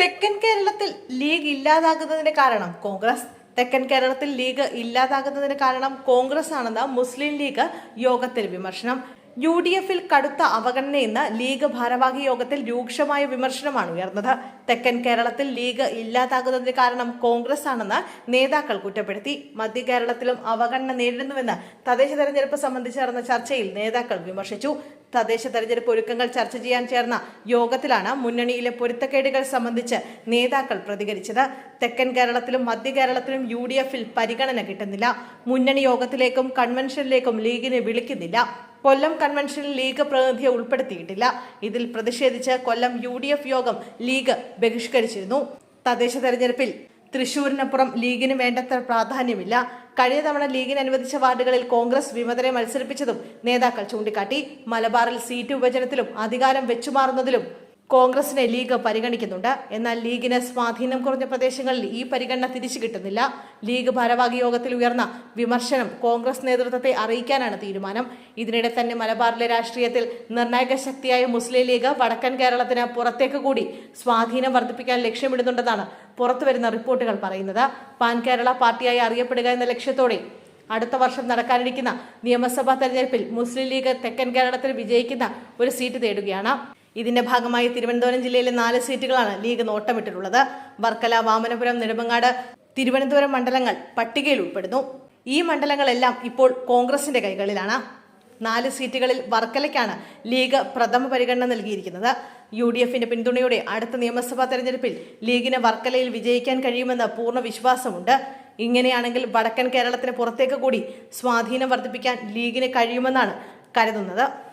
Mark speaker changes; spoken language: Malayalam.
Speaker 1: തെക്കൻ കേരളത്തിൽ ലീഗ് ഇല്ലാതാകുന്നതിന് കാരണം കോൺഗ്രസ്. തെക്കൻ കേരളത്തിൽ ലീഗ് ഇല്ലാതാകുന്നതിന് കാരണം കോൺഗ്രസ് ആണെന്ന് മുസ്ലിം ലീഗ് യോഗത്തിൽ വിമർശനം. യു ഡി എഫിൽ കടുത്ത അവഗണനയെന്ന് ലീഗ് ഭാരവാഹി യോഗത്തിൽ രൂക്ഷമായ വിമർശനമാണ് ഉയർന്നത്. തെക്കൻ കേരളത്തിൽ ലീഗ് ഇല്ലാതാകുന്നതിന് കാരണം കോൺഗ്രസ് ആണെന്ന് നേതാക്കൾ കുറ്റപ്പെടുത്തി. മധ്യ കേരളത്തിലും അവഗണന നേരിടുന്നുവെന്ന് തദ്ദേശ തെരഞ്ഞെടുപ്പ് സംബന്ധിച്ച് നടന്ന ചർച്ചയിൽ നേതാക്കൾ വിമർശിച്ചു. തദ്ദേശ തെരഞ്ഞെടുപ്പ് ഒരുക്കങ്ങൾ ചർച്ച ചെയ്യാൻ ചേർന്ന യോഗത്തിലാണ് മുന്നണിയിലെ പൊരുത്തക്കേടുകൾ സംബന്ധിച്ച് നേതാക്കൾ പ്രതികരിച്ചത്. തെക്കൻ കേരളത്തിലും മധ്യ കേരളത്തിലും യു ഡി എഫിൽ പരിഗണന കിട്ടുന്നില്ല. മുന്നണി യോഗത്തിലേക്കും കൺവെൻഷനിലേക്കും ലീഗിനെ വിളിക്കുന്നില്ല. കൊല്ലം കൺവെൻഷനിൽ ലീഗ് പ്രതിനിധിയെ ഉൾപ്പെടുത്തിയിട്ടില്ല. ഇതിൽ പ്രതിഷേധിച്ച് കൊല്ലം യു യോഗം ലീഗ് ബഹിഷ്കരിച്ചിരുന്നു. തദ്ദേശ തെരഞ്ഞെടുപ്പിൽ തൃശൂരിനപ്പുറം ലീഗിന് വേണ്ടത്ര പ്രാധാന്യമില്ല. കഴിഞ്ഞ തവണ ലീഗിന് അനുവദിച്ച വാർഡുകളിൽ കോൺഗ്രസ് വിമതരെ മത്സരിപ്പിച്ചതും നേതാക്കൾ ചൂണ്ടിക്കാട്ടി. മലബാറിൽ സീറ്റ് വിഭജനത്തിലും അധികാരം വെച്ചുമാറുന്നതിലും കോൺഗ്രസിനെ ലീഗ് പരിഗണിക്കുന്നുണ്ട്. എന്നാൽ ലീഗിന് സ്വാധീനം കുറഞ്ഞ പ്രദേശങ്ങളിൽ ഈ പരിഗണന തിരിച്ചു കിട്ടുന്നില്ല. ലീഗ് ഭാരവാഹി യോഗത്തിൽ ഉയർന്ന വിമർശനം കോൺഗ്രസ് നേതൃത്വത്തെ അറിയിക്കാനാണ് തീരുമാനം. ഇതിനിടെ തന്നെ മലബാറിലെ രാഷ്ട്രീയത്തിൽ നിർണായക ശക്തിയായ മുസ്ലിം ലീഗ് വടക്കൻ കേരളത്തിന് പുറത്തേക്ക് കൂടി സ്വാധീനം വർദ്ധിപ്പിക്കാൻ ലക്ഷ്യമിടുന്നുണ്ടെന്നാണ് പുറത്തുവരുന്ന റിപ്പോർട്ടുകൾ പറയുന്നത്. പാൻ കേരള പാർട്ടിയായി അറിയപ്പെടുക എന്ന ലക്ഷ്യത്തോടെ അടുത്ത വർഷം നടക്കാനിരിക്കുന്ന നിയമസഭാ തെരഞ്ഞെടുപ്പിൽ മുസ്ലിം ലീഗ് തെക്കൻ കേരളത്തിൽ വിജയിക്കുന്ന ഒരു സീറ്റ് തേടുകയാണ്. ഇതിന്റെ ഭാഗമായി തിരുവനന്തപുരം ജില്ലയിലെ നാല് സീറ്റുകളാണ് ലീഗ് നോട്ടമിട്ടിട്ടുള്ളത്. വർക്കല വാമനപുരം നെടുമങ്ങാട് തിരുവനന്തപുരം മണ്ഡലങ്ങൾ പട്ടികയിൽ ഉൾപ്പെടുന്നു. ഈ മണ്ഡലങ്ങളെല്ലാം ഇപ്പോൾ കോൺഗ്രസിന്റെ കൈകളിലാണ്. നാല് സീറ്റുകളിൽ വർക്കലയ്ക്കാണ് ലീഗ് പ്രഥമ പരിഗണന നൽകിയിരിക്കുന്നത്. യു ഡി എഫിന്റെ പിന്തുണയോടെ അടുത്ത നിയമസഭാ തെരഞ്ഞെടുപ്പിൽ ലീഗിന് വർക്കലയിൽ വിജയിക്കാൻ കഴിയുമെന്ന് പൂർണ വിശ്വാസമുണ്ട്. ഇങ്ങനെയാണെങ്കിൽ വടക്കൻ കേരളത്തിന് പുറത്തേക്ക് കൂടി സ്വാധീനം വർദ്ധിപ്പിക്കാൻ ലീഗിന് കഴിയുമെന്നാണ് കരുതുന്നത്.